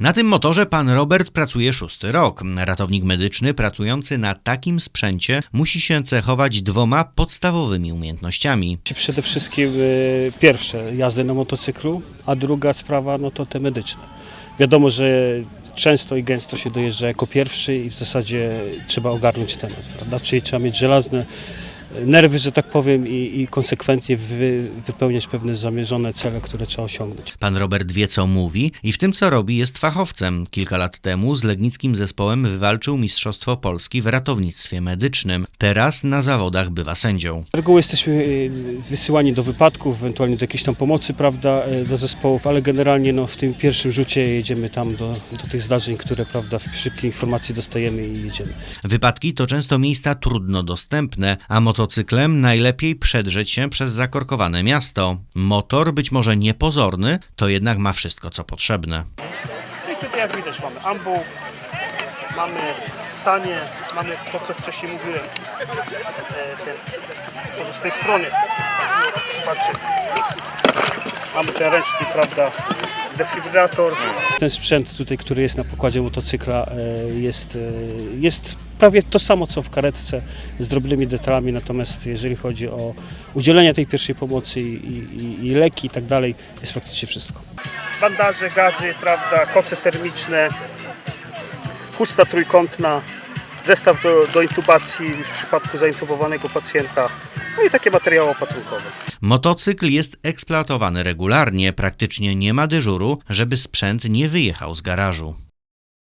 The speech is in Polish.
Na tym motorze pan Robert pracuje szósty rok. Ratownik medyczny pracujący na takim sprzęcie musi się cechować dwoma podstawowymi umiejętnościami. Przede wszystkim e, pierwsze jazdy na motocyklu, a druga sprawa no to te medyczne. Wiadomo, że często i gęsto się dojeżdża jako pierwszy i w zasadzie trzeba ogarnąć temat, prawda? Czyli trzeba mieć żelazne nerwy, że tak powiem i, i konsekwentnie wy, wypełniać pewne zamierzone cele, które trzeba osiągnąć. Pan Robert wie, co mówi i w tym, co robi, jest fachowcem. Kilka lat temu z legnickim zespołem wywalczył Mistrzostwo Polski w ratownictwie medycznym. Teraz na zawodach bywa sędzią. Z reguły jesteśmy e, wysyłani do wypadków, ewentualnie do jakiejś tam pomocy, prawda, e, do zespołów, ale generalnie no, w tym pierwszym rzucie jedziemy tam do, do tych zdarzeń, które prawda, w szybkiej informacji dostajemy i jedziemy. Wypadki to często miejsca trudno dostępne, a motocyklem najlepiej przedrzeć się przez zakorkowane miasto. Motor, być może niepozorny, to jednak ma wszystko, co potrzebne. No i tutaj jak widać mamy ambu, mamy sanie, mamy to co wcześniej mówiłem, e, ten, może z tej strony, patrzy, mamy ten ręczny, prawda, defibrylator. Ten sprzęt tutaj, który jest na pokładzie motocykla e, jest, e, jest prawie to samo co w karetce z drobnymi detalami, natomiast jeżeli chodzi o udzielenie tej pierwszej pomocy i, i, i leki i tak dalej, jest praktycznie wszystko. Bandaże, gazy, prawda, koce termiczne, chusta trójkątna, zestaw do, do intubacji w przypadku zaintubowanego pacjenta, no i takie materiały opatrunkowe. Motocykl jest eksploatowany regularnie, praktycznie nie ma dyżuru, żeby sprzęt nie wyjechał z garażu.